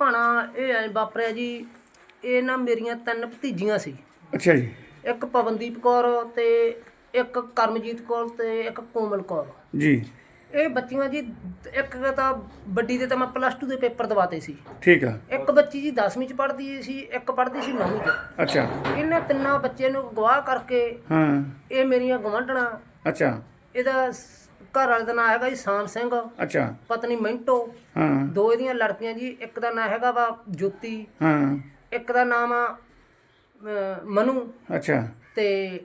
ਭਾਣਾ ਇਹ ਐ ਵਾਪਰਿਆ ਜੀ ਇਹ ਨਾ ਮੇਰੀਆਂ ਤਿੰਨ ਭਤੀਜੀਆਂ ਸੀ। ਅੱਛਾ ਜੀ। ਇੱਕ ਪਵਨਦੀਪ ਕੌਰ ਤੇ ਇੱਕ ਕਰਮਜੀਤ ਕੌਰ ਤੇ ਇੱਕ ਕੋਮਲ ਕੌਰ। ਜੀ। ਇਹ ਬੱਚੀਆਂ ਜੀ ਇੱਕ ਤਾਂ ਵੱਡੀ ਦੇ ਤਾਂ ਮੈਂ ਪਲੱਸ 2 ਦੇ ਪੇਪਰ ਦਵਾਤੇ ਸੀ। ਠੀਕ ਆ। ਇੱਕ ਬੱਚੀ ਜੀ 10ਵੀਂ ਚ ਪੜ੍ਹਦੀ ਸੀ ਇੱਕ ਪੜ੍ਹਦੀ ਸੀ 9ਵੀਂ ਚ। ਅੱਛਾ। ਇਹਨਾਂ ਤਿੰਨਾਂ ਬੱਚੇ ਨੂੰ ਗਵਾਹ ਕਰਕੇ ਹਾਂ। ਇਹ ਮੇਰੀਆਂ ਗਵੰਡਣਾ ਅੱਛਾ। ਇਹਦਾ ਘਰ ਵਾਲੇ ਦਾ ਨਾਮ ਹੈਗਾ ਜੀ ਸਾਮ ਸਿੰਘ। ਅੱਛਾ। ਪਤਨੀ ਮਿੰਟੋ। ਹਾਂ। ਦੋ ਇਹਦੀਆਂ ਲੜਕੀਆਂ ਜੀ ਇੱਕ ਦਾ ਨਾਮ ਹੈਗਾ ਵਾ ਜੋਤੀ। ਹਾਂ। ਇੱਕ ਦਾ ਨਾਮ ਆ ਅਹ, ਮਨੂ। ਅੱਛਾ। ਤੇ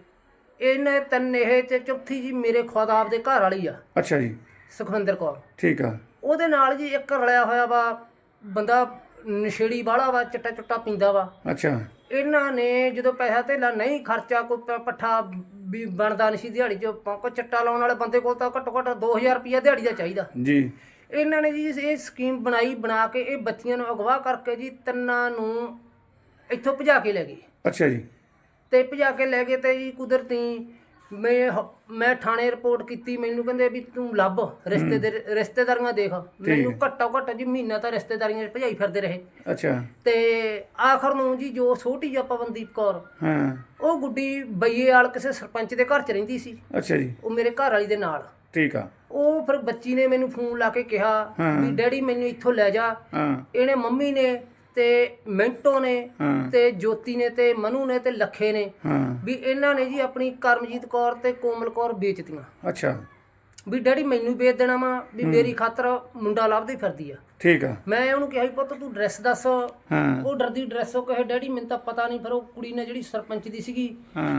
ਇਹਨੇ ਤਿੰਨ ਇਹ ਤੇ ਚੌਥੀ ਜੀ ਮੇਰੇ ਖੁਦਾਬ ਦੇ ਘਰ ਵਾਲੀ ਆ। ਅੱਛਾ ਜੀ। ਸੁਖਵਿੰਦਰ ਕੌਰ। ਠੀਕ ਆ। ਉਹਦੇ ਨਾਲ ਜੀ ਇੱਕ ਰਲਿਆ ਹੋਇਆ ਵਾ ਬੰਦਾ ਨਸ਼ੇੜੀ ਵਾਲਾ ਵਾ ਚਿੱਟਾ ਚੁੱਟਾ ਪੀਂਦਾ ਵਾ। ਅੱਛਾ। ਇਹਨਾਂ ਨੇ ਜਦੋਂ ਪੈਸਾ ਧੇਲਾ ਨਹੀਂ ਖਰਚਾ ਕੋਈ ਪ- ਪੱਠਾ ਵੀ ਬਣਦਾ ਨਹੀਂ ਸੀ ਦਿਹਾੜੀ 'ਚ। ਪ- ਕੋਈ ਚਿੱਟਾ ਲਾਉਣ ਵਾਲੇ ਬੰਦੇ ਕੋਲ ਤਾਂ ਘੱਟੋ ਘੱਟ 2000 ਰੁਪਇਆ ਦਿਹਾੜੀ ਦਾ ਚਾਹੀਦਾ। ਜੀ। ਇਹਨਾਂ ਨੇ ਜੀ ਇਹ ਸਕੀਮ ਬਣਾਈ ਬਣਾ ਕੇ ਇਹ ਬੱਚੀਆਂ ਨੂੰ ਅਗਵਾ ਕਰਕੇ ਜੀ ਤਿੰਨਾਂ ਨੂੰ ਇੱਥੋਂ ਭਜਾ ਕੇ ਲੈ ਗਏ। ਅੱਛਾ ਜੀ। ਤੇ ਭਜਾ ਕੇ ਲੈ ਗਏ ਤੇ ਜੀ ਕੁਦਰਤੀ ਮੈਂ ਹ- ਮੈਂ ਥਾਣੇ ਰਿਪੋਰਟ ਕੀਤੀ ਮੈਨੂੰ ਕਹਿੰਦੇ ਵੀ ਤੂੰ ਲੱਭ ਰਿਸ਼ਤੇ ਰਿਸ਼ਤੇਦਾਰੀਆਂ ਦੇਖ। ਮੈਨੂੰ ਘੱਟੋ ਘੱਟ ਜੀ ਮਹੀਨਾ ਤਾਂ ਰਿਸ਼ਤੇਦਾਰੀਆਂ 'ਚ ਭਜਾਈ ਫਿਰਦੇ ਰਹੇ। ਅੱਛਾ। ਤੇ ਆਖਰ ਨੂੰ ਜੀ ਜੋ ਛੋਟੀ ਜਿਹੀ ਪਵਨਦੀਪ ਕੌਰ ਹਾਂ। ਉਹ ਗੁੱਡੀ ਬਈਏ ਵਾਲ ਕਿਸੇ ਸਰਪੰਚ ਦੇ ਘਰ 'ਚ ਰਹਿੰਦੀ ਸੀ। ਅੱਛਾ ਜੀ। ਉਹ ਮੇਰੇ ਘਰ ਵਾਲੀ ਦੇ ਨਾਲ। ਠੀਕ ਆ। ਉਹ ਫਿਰ ਬੱਚੀ ਨੇ ਮੈਨੂੰ ਫੋਨ ਲਾ ਕੇ ਕਿਹਾ ਹਾਂ। ਵੀ ਡੈਡੀ ਮੈਨੂੰ ਇੱਥੋਂ ਲੈ ਜਾ। ਹਾਂ। ਇਹਨੇ ਮੰਮੀ ਨੇ ਤੇ ਮਿੰਟੋ ਨੇ ਤੇ ਜੋਤੀ ਨੇ ਤੇ ਮਨੂ ਨੇ ਤੇ ਲੱਖੇ ਨੇ ਵੀ ਇਹਨਾਂ ਨੇ ਜੀ ਆਪਣੀ ਕਰਮਜੀਤ ਕੌਰ ਤੇ ਕੋਮਲ ਕੌਰ ਵੇਚਤੀਆਂ। ਅੱਛਾ। ਵੀ ਡੈਡੀ ਮੈਨੂੰ ਵੇਚ ਦੇਣਾ ਵਾ ਵੀ ਮੇਰੀ ਖਾਤਰ ਮੁੰਡਾ ਲੱਭਦੀ ਫਿਰਦੀ ਆ। ਠੀਕ ਆ। ਮੈਂ ਉਹਨੂੰ ਕਿਹਾ ਪੁੱਤ ਤੂੰ ਡਰੈਸ ਦੱਸ। ਉਹ ਡਰਦੀ ਡਰੈਸ ਉਹ ਕਹੇ ਡੈਡੀ ਮੈਨੂੰ ਤਾਂ ਪਤਾ ਨਹੀਂ ਫਿਰ ਉਹ ਕੁੜੀ ਨੇ ਜਿਹੜੀ ਸਰਪੰਚ ਦੀ ਸੀਗੀ।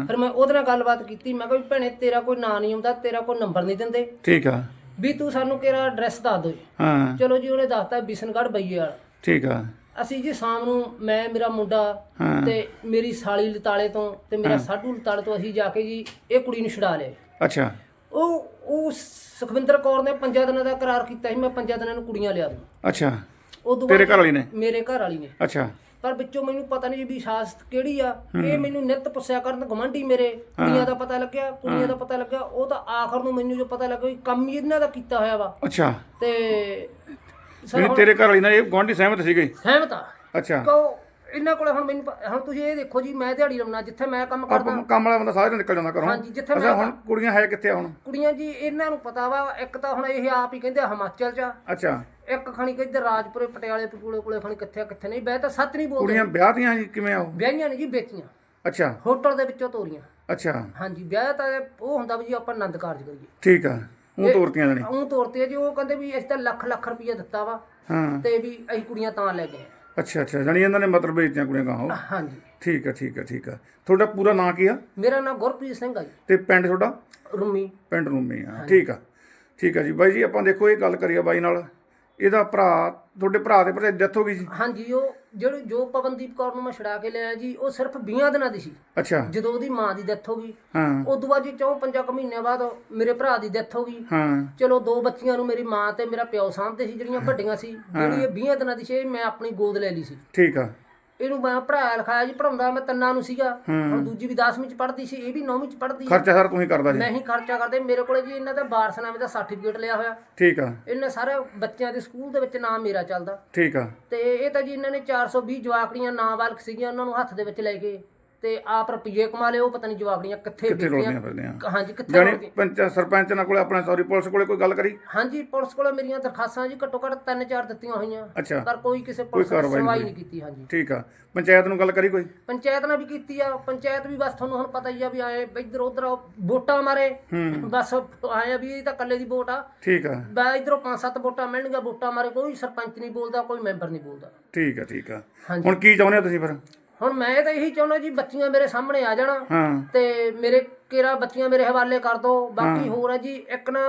ਫਿਰ ਮੈਂ ਉਹਦੇ ਨਾਲ ਗੱਲਬਾਤ ਕੀਤੀ। ਮੈਂ ਕਿਹਾ ਭੈਣੇ ਤੇਰਾ ਕੋਈ ਨਾਂ ਨਹੀਂ ਆਉਂਦਾ ਤੇਰਾ ਕੋਈ ਨੰਬਰ ਨਹੀਂ ਦਿੰਦੇ। ਠੀਕ ਆ। ਵੀ ਤੂੰ ਸਾਨੂੰ ਕਿਹੜਾ ਐਡਰੈਸ ਦੱਸ ਦੋ। ਹਾਂ। ਚਲੋ ਜੀ ਉਹਨੇ ਦੱਸਤਾ ਬਿਸ਼ਨਗੜ੍ਹ ਬਈਏ ਵਾਲਾ। ਠੀਕ ਆ। ਅਸੀਂ ਜੀ ਸ਼ਾਮ ਨੂੰ ਮੈਂ ਮੇਰਾ ਮੁੰਡਾ ਹਾਂ। ਤੇ ਮੇਰੀ ਸਾਲੀ ਲਤਾਲੇ ਤੋਂ ਤੇ ਮੇਰਾ ਸਾਡੂ ਲਤਾਲੇ ਤੋਂ ਅਸੀਂ ਜਾ ਕੇ ਜੀ ਇਹ ਕੁੜੀ ਨੂੰ ਛੁਡਾ ਲਿਆ। ਅੱਛਾ। ਉਹ ਉਹ ਸੁਖਵਿੰਦਰ ਕੌਰ ਨੇ ਪੰਜਾਂ ਦਿਨਾਂ ਦਾ ਕਰਾਰ ਕੀਤਾ ਸੀ ਮੈਂ ਪੰਜਾਂ ਦਿਨਾਂ ਨੂੰ ਕੁੜੀਆਂ ਲਿਆ ਦੂੰ। ਅੱਛਾ। ਉਦੋਂ ਤੇਰੇ ਘਰ ਵਾਲੀ ਨੇ? ਮੇਰੇ ਘਰ ਵਾਲੀ ਨੇ। ਅੱਛਾ। ਪਰ ਵਿੱਚੋਂ ਮੈਨੂੰ ਪਤਾ ਨਹੀਂ ਵੀ ਸਾਸਤ ਕਿਹੜੀ ਆ। ਇਹ ਮੈਨੂੰ ਨਿਤ ਪੁੱਛਿਆ ਕਰਨ ਗਵਾਂਢੀ ਮੇਰੇ ਕੁੜੀਆਂ ਦਾ ਪਤਾ ਲੱਗਿਆ ਕੁੜੀਆਂ ਦਾ ਪਤਾ ਲੱਗਿਆ। ਉਹ ਤਾਂ ਆਖਰ ਨੂੰ ਮੈਨੂੰ ਜੋ ਪਤਾ ਲੱਗਾ ਵੀ ਕੰਮ ਹੀ ਇਹਨਾਂ ਦਾ ਕੀਤਾ ਹੋਇਆ ਵਾ। ਅੱਛਾ। ਤੇ ਜਿਹੜੀ ਤੇਰੇ ਘਰ ਵਾਲੀ ਨਾਲ ਇਹ ਗੁਆਂਢੀ ਸਹਿਮਤ ਸੀਗੇ? ਸਹਿਮਤ ਆ। ਅੱਛਾ। ਕੋ ਇਹਨਾਂ ਕੋਲੇ ਹੁਣ ਮੈਨੂੰ ਪ- ਹੁਣ ਤੁਸੀਂ ਇਹ ਦੇਖੋ ਜੀ ਮੈਂ ਦਿਹਾੜੀ ਲਾਉਣਾ ਜਿੱਥੇ ਮੈਂ ਕੰਮ ਕਰਦਾ। ਕੰਮ ਵਾਲਾ ਬੰਦਾ ਸਾਰੇ ਦਿਨ ਨਿਕਲ ਜਾਂਦਾ ਘਰੋਂ। ਹਾਂਜੀ ਜਿੱਥੇ ਅੱਛਾ ਮੈਂ ਹੁਣ ਕੁੜੀਆਂ ਹੈ ਕਿੱਥੇ ਆ ਹੁਣ? ਕੁੜੀਆਂ ਜੀ ਇਹਨਾਂ ਨੂੰ ਪਤਾ ਵਾ ਇੱਕ ਤਾਂ ਹੁਣ ਇਹ ਆਪ ਹੀ ਕਹਿੰਦੇ ਆ ਹਿਮਾਚਲ ਚ ਆ, ਅੱਛਾ। ਇੱਕ ਖਣੀ ਕਹਿੰਦੇ ਰਾਜਪੁਰੇ ਪਟਿਆਲੇ ਕੋਲੇ ਕੋਲੇ ਖਣੀ ਕਿੱਥੇ ਆ, ਕਿੱਥੇ ਨਹੀਂ। ਬੈ ਤਾਂ ਸੱਚ ਨਹੀਂ ਬੋਲਦੇ। ਕੁੜੀਆਂ ਵਿਆਹਦੀਆਂ ਜੀ ਕਿਵੇਂ ਆ ਉਹ? ਵਿਆਹੀਆਂ ਨਹੀਂ ਜੀ ਵੇਚੀਆਂ। ਅੱਛਾ। ਹੋਟਲ ਦੇ ਵਿੱਚੋਂ ਤੋਰੀਆਂ। ਅੱਛਾ। ਹਾਂਜੀ ਵਿਆਹ ਤਾਂ ਇਹ ਉਹ ਹੁੰਦਾ ਵੀ ਜੀ ਆਪਾਂ ਆਨੰਦ ਕਾਰਜ ਕਰੀਏ। ਠੀਕ ਆ। ਉਹ ਤੋਰਤੀਆਂ ਜਣੀ ਉਹ ਤੋਰਤੇ ਆ ਜੀ ਉਹ ਕਹਿੰਦੇ ਵੀ ਅਸੀਂ ਤਾਂ ਲੱਖ ਲੱਖ ਰੁਪਈਆ ਦਿੱਤਾ ਵਾ ਹਾਂ। ਤੇ ਵੀ ਅਸੀਂ ਕੁੜੀਆਂ ਤਾਂ ਲੈ ਗਏ। ਅੱਛਾ ਅੱਛਾ। ਜਣੀ ਇਹਨਾਂ ਨੇ ਮਤਲਬ ਵੇਚਤੀਆਂ ਕੁੜੀਆਂ ਗਾਹੋਂ ਹਾਂਜੀ। ਠੀਕ ਆ ਠੀਕ ਆ ਠੀਕ ਆ। ਤੁਹਾਡਾ ਪੂਰਾ ਨਾਂ ਕੀ ਆ? ਮੇਰਾ ਨਾਮ ਗੁਰਪ੍ਰੀਤ ਸਿੰਘ ਆ ਜੀ। ਤੇ ਪਿੰਡ ਤੁਹਾਡਾ? ਰੂਮੀ। ਪਿੰਡ ਰੂਮੀ ਆ ਠੀਕ ਆ। ਠੀਕ ਆ ਜੀ। ਬਾਈ ਜੀ ਆਪਾਂ ਦੇਖੋ ਇਹ ਗੱਲ ਕਰੀਏ ਬਾਈ ਨਾਲ। ਇਹਦਾ ਭਰਾ ਤੁਹਾਡੇ ਭਰਾ ਦੇ ਭਰਾ ਡੈਥ ਹੋ ਗਈ ਸੀ? ਹਾਂਜੀ ਉਹ ਜਿਹੜੀ ਜੋ ਪਵਨਦੀਪ ਕੌਰ ਨੂੰ ਮੈਂ ਛੜਾ ਕੇ ਲਿਆ ਜੀ ਉਹ ਸਿਰਫ 20 ਦਿਨਾਂ ਦੀ ਸੀ। ਅੱਛਾ। ਜਦੋਂ ਉਹਦੀ ਮਾਂ ਦੀ ਡੈਥ ਹੋ ਗਈ। ਹਾਂ। ਉਦੋਂ ਬਾਅਦ ਜੀ ਚੌਂ ਪੰਜਾਂ ਕੁ ਮਹੀਨਿਆਂ ਬਾਅਦ ਮੇਰੇ ਭਰਾ ਦੀ ਡੈਥ ਹੋ ਗਈ। ਹਾਂ। ਚਲੋ ਦੋ ਬੱਚੀਆਂ ਨੂੰ ਮੇਰੀ ਮਾਂ ਤੇ ਮੇਰਾ ਪਿਓ ਸਾਂਭਦੇ ਸੀ ਜਿਹੜੀਆਂ ਵੱਡੀਆਂ ਸੀ ਜਿਹੜੀ ਇਹ 20 ਦਿਨਾਂ ਦੀ ਸੀ ਇਹ ਮੈਂ ਆਪਣੀ ਗੋਦ ਲੈ ਲਈ ਸੀ। ਠੀਕ ਆ। ਇਹਨੂੰ ਮੈਂ ਪੜਾਇਆ ਲਿਖਾਇਆ ਜੀ ਪੜਾਉਂਦਾ ਮੈਂ ਤਿੰਨਾਂ ਨੂੰ ਸੀਗਾ। ਹੁਣ ਦੂਜੀ ਵੀ 10ਵੀਂ ਚ ਪੜ੍ਹਦੀ ਸੀ ਇਹ ਵੀ 9ਵੀਂ ਚ ਪੜ੍ਹਦੀ ਖਰਚਾ ਸਾਰਾ ਤੁਸੀਂ ਕਰਦਾ ਜੀ। ਮੈਂ ਹੀ ਖਰਚਾ ਕਰਦੇ ਮੇਰੇ ਕੋਲੇ ਜੀ ਇਹਨਾਂ ਦਾ ਵਾਰਸਨਾਮੇ ਦਾ ਸਰਟੀਫਿਕੇਟ ਲਿਆ ਹੋਇਆ। ਠੀਕ ਆ। ਇਹਨਾਂ ਸਾਰੇ ਬੱਚਿਆਂ ਦੇ ਸਕੂਲ ਦੇ ਵਿੱਚ ਨਾਮ ਮੇਰਾ ਚੱਲਦਾ। ਠੀਕ ਆ। ਤੇ ਇਹ ਤਾਂ ਜੀ ਇਹਨਾਂ ਨੇ 420 ਜਵਾਕੜੀਆਂ ਨਾਬਾਲਗ ਸੀਗੀਆਂ ਉਹਨਾਂ ਨੂੰ ਹੱਥ ਦੇ ਵਿੱਚ ਲੈ ਕੇ। ਤੇ ਆਪ ਰੁਪਈਏ ਕਮਾ ਲਏ ਉਹ ਪਤਾ ਨਹੀਂ ਜਵਾਕੜੀਆਂ ਕਿੱਥੇ ਕਿੱਥੇ ਰੋਲਦੀਆਂ ਹਾਂਜੀ ਕਿੱਥੇ ਜਾਨੀ ਰੁਲਦੀਆਂ। ਪੰਚ ਸਰਪੰਚ ਨਾਲ ਕੋਲੇ ਆਪਣੇ ਸੌਰੀ ਪੁਲਿਸ ਕੋਲੇ ਕੋਈ ਗੱਲ ਕਰੀ? ਹਾਂਜੀ ਪੁਲਿਸ ਕੋਲ ਮੇਰੀਆਂ ਦਰਖਾਸਤਾਂ ਜੀ ਘੱਟੋ ਘੱਟ ਤਿੰਨ ਚਾਰ ਦਿੱਤੀਆਂ ਹੋਈਆਂ। ਪਰ ਕੋਈ ਕਿਸੇ ਪੁਲਿਸ ਨੇ ਕਾਰਵਾਈ ਸੁਣਵਾਈ ਨਹੀਂ ਕੀਤੀ ਹਾਂਜੀ। ਠੀਕ ਆ। ਪੰਚਾਇਤ ਨੂੰ ਗੱਲ ਕਰੀ ਕੋਈ? ਪੰਚਾਇਤ ਨਾਲ ਵੀ ਕੀਤੀ ਆ। ਪੰਚਾਇਤ ਵੀ ਬਸ ਤੁਹਾਨੂੰ ਹੁਣ ਪਤਾ ਹੀ ਆ ਵੀ ਆਏ ਇੱਧਰ ਉੱਧਰ ਵੋਟਾਂ ਮਾਰੇ। ਬਸ ਆਏ ਆ ਵੀ ਇਹ ਤਾਂ ਇਕੱਲੇ ਦੀ ਵੋਟ ਆ। ਠੀਕ ਆ। ਬਾ ਇਧਰੋਂ ਪੰਜ ਸੱਤ ਵੋਟਾਂ ਮਿਲਣਗੀਆਂ ਵੋਟਾਂ ਮਾਰੇ ਕੋਈ ਸਰਪੰਚ ਨਹੀਂ ਬੋਲਦਾ ਕੋਈ ਮੈਂਬਰ ਨਹੀਂ ਬੋਲਦਾ। ਠੀਕ ਆ ਠੀਕ ਆ। ਹਾਂਜੀ। ਹੁਣ ਕੀ ਚਾਹੁੰਦੇ ਹੋ ਤੁਸੀਂ ਫਿਰ? ਹੁਣ ਮੈਂ ਤਾਂ ਇਹੀ ਚਾਹੁੰਦਾ ਜੀ ਬੱਚੀਆਂ ਮੇਰੇ ਸਾਹਮਣੇ ਆ ਜਾਣ ਹਾਂ। ਤੇ ਮੇਰੇ ਕੇਰਾ ਬੱਚੀਆਂ ਮੇਰੇ ਹਵਾਲੇ ਕਰ ਦਿਓ ਬਾਕੀ ਹੋਰ ਆ ਜੀ ਇੱਕ ਨਾ